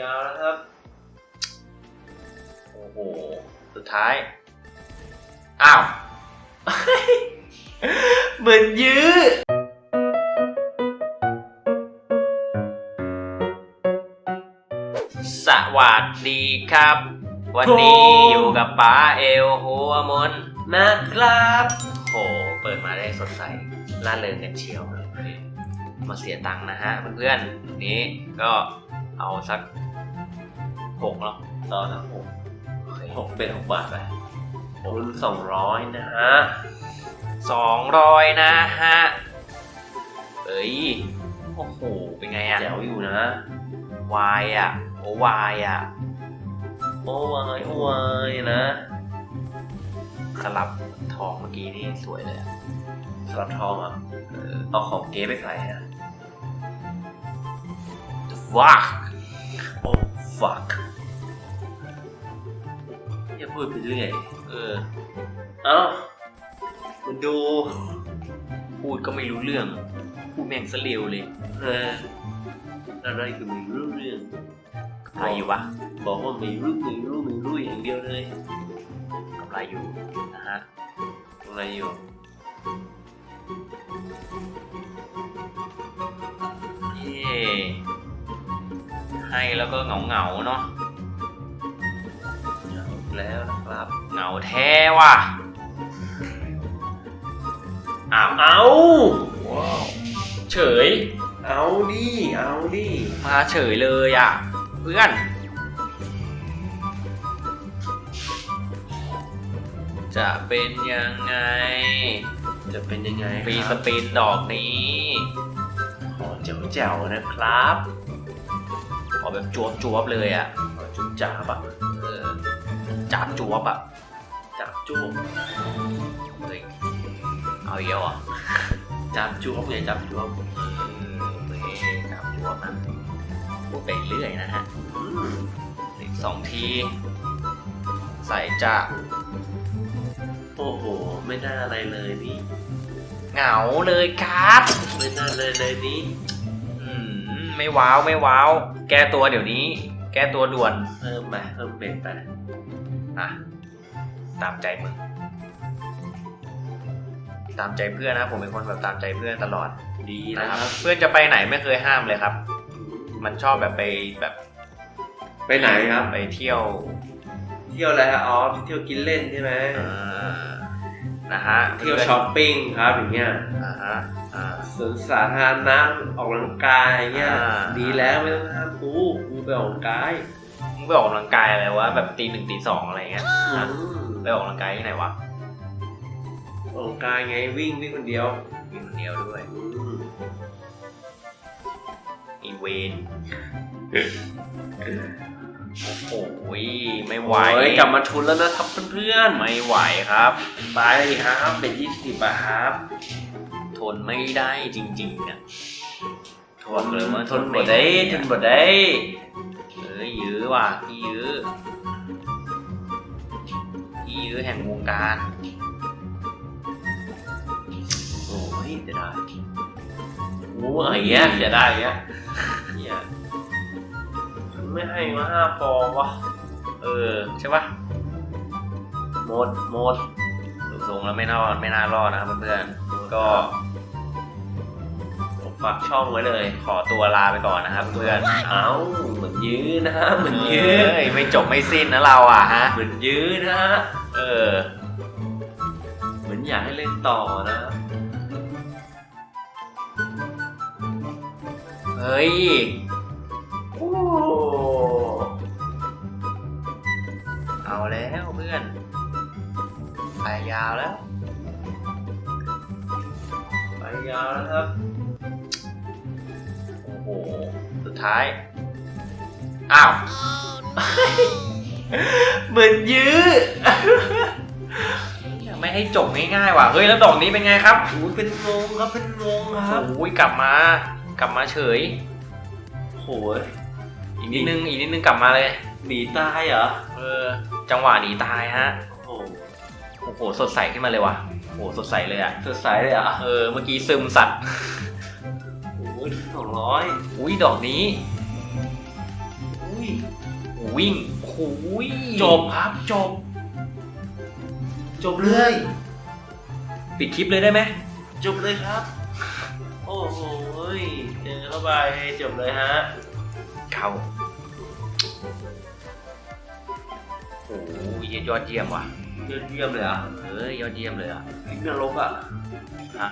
ยาวแล้วครับ โอ้โห สุดท้าย อ้าว เหมือนยื้อสวัสดีครับ วันนี้โอ้อยู่กับป้าเอลหัวมนนะครับ โห เปิดมาได้สดใสล่าเริงกันเชียว มาเสียตังค์นะฮะเพื่อนๆนี้ก็ เอาสักหกเนาะต่อนะหกหกเป็นหกบาทไปคูณสองร้อยนะฮะสองร้อยนะฮะเอ้ยโอ้โห เป็นไงอะแจ๋วอยู่นะวายอะโอวายอะโอ้วายโอ้วายนะ สลับทองเมื่อกี้นี่สวยเลยสลับทองอะเอาของเก๊ไปใส่อะ ว้าโอ้ fuck อย่าพูดไปเรื่อยเออ เอ้ามาดู พูดก็ไม่รู้เรื่อง พูดแม่งซะเร็วเลย เออ อะไรคือไม่รู้เรื่องอะไรอยู่วะ บอกว่าไม่รู้ไม่รู้ไม่รู้อย่างเดียวเลยกำไรอยู่นะฮะอะไรอยู่เย่ ให้แล้วก็เหงาเหงาๆเนาะแล้วนะครับเหงาแท้ว่ะอ้าวเอาเฉย เอาดิเอาดิมาเฉยเลยอะ เพื่อนจะเป็นยังไง จะเป็นยังไงฟรีคสรับปินดอกนี้ขอเจ๋วๆนะครับ ขอแบบจวบจวบๆเลยอะจุ๊บจ๋าบอะเออจับจวบอะจับจุ๊บเฮ้ยเอาเหรอะจับจุ๊บไงจับจุ๊บเฮ้ยจับจวบนะพูดไปเรื่อยนะฮะอีกสองที ใส่จะโอ้โห ไม่ได้อะไรเลยนี่เหงาเลยครับ ไม่ได้เลยเลยนี่ ไม่ว้าวไม่ว้าว แก้ตัวเดี๋ยวนี้ แก้ตัวด่วนเพิ่มไปเพิ่มเป็นไปอะตามใจมึงตามใจเพื่อนนะผมเป็นคนแบบตามใจเพื่อนตลอดดีนะนะคครัรับบเพื่อนจะไปไหนไม่เคยห้ามเลยครับ มันชอบแบบไปแบบไปไหนครับไปเที่ยว เที่ยวอะไรฮะอ๋อเที่ยวกินเล่นใช่ไหมอ่านะฮะเที่ยวช้อปปิ้งครับอย่างเงี้ยอ่า ฮะอ่า สวนสาธารณะออกกำลังกายอย่างเงี้ย อ่า ดีแล้วไม่ต้องห้ามกูกูไปออกกำลังกายมึงไปออกกำลังกายอะไรวะแบบตีหนึ่งตีสองอะไรเงี้ยอืฮะมไปออกกำลังกายที่ไหนวะออกกำลังกายไงวิ่งวิ่งคนเดียวมีคนเดียวด้วยอืมอีเวนโอ้โหไม่ไหวโอ้ยกลับมาทุนแล้วนะครับเพื่อนไม่ไหวครับๆไปครับเป็นยี่สิบบาทครับท นไม่ได้จริงๆอะทนเลยว่าทนบ่ได้ทนบ่ได้เอ้ยยื้อว่ะพี่ยื้อพี่ยื้อแห่งวงการโอ้ยจะได้โอ้ยอย่างเงี้ยจะได้อย่างเงี้ยเนี่ยไม่ให้มาห้าฟองวะเออใช่ปะหมดหมดดูทรงแล้วไม่น่ารอดไม่น่ารอดนะครับเพื่อนๆก็ผม ฝากช่องไว้เลย ขอตัวลาไปก่อนนะครับเพื่อน เอ้าเหมือนยื้อนะฮะเหมือนเอยื้อ้ยไม่จบไม่สิ้นนะเราอะฮะ เหมือนยื้อนะฮะ เออ เหมือนอยากให้เล่นต่อนะ เฮ้ยโอ้เอาแล้วเพื่อนไปยาวแล้วไปยาวแล้วครับโอ้โห สุดท้าย อ้าว เหมือนยื้อ ไม่ให้จบง่ายๆว่ะ เฮ้ย แล้วดอกนี้เป็นไงครับอุ้ยเป็นงงครับ เป็นงงครับโอ้ยกลับมา กลับมาเฉยโหยอีกนิดนึง อีกนิดนึงกลับมาเลย หนีตายเหรอ เออ จังหวะหนีตายฮะ โอ้โห โอ้โห สดใสขึ้นมาเลยว่ะ โอ้โห สดใสเลยอะ สดใสเลยเหรอะ เออ เมื่อกี้ซึมสัตว์โอ้ ยสองร้อยอุ้ยดอกนี้อู้วิ่งโอ้โหจบครับจบ จบเลย ปิดคลิปเลยได้ไหมจบเลยครับ โอ้โหเจอเข้าไปจบเลยฮะเข้าโอ้โหยอดเยี่ยมว่ะยอดเยี่ยมเลยอะเอ้ยยอดเยี่ยมเลยอะพริกนรกอะฮะ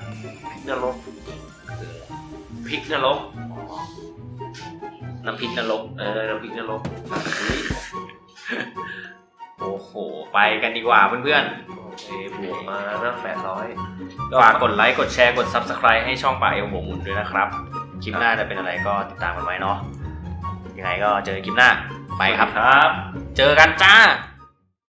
พริกนรก พริกนรกน้ำพริกนรกเออน้ำพริกนรกอุ๊ยโอ้โห ไปกันดีกว่าเพื่อนโอเคบวกมานะแปดร้อยๆฝากกดไลค์ กดแชร์ กด Subscribe ให้ช่องป่าเอลหัวหมุนด้วยนะครับ คลิปหน้าจะเป็นอะไรก็ติดตามกันไว้เนาะ ยังไงก็เจอกันคลิปหน้า ไปครับครับ เจอกันจ้า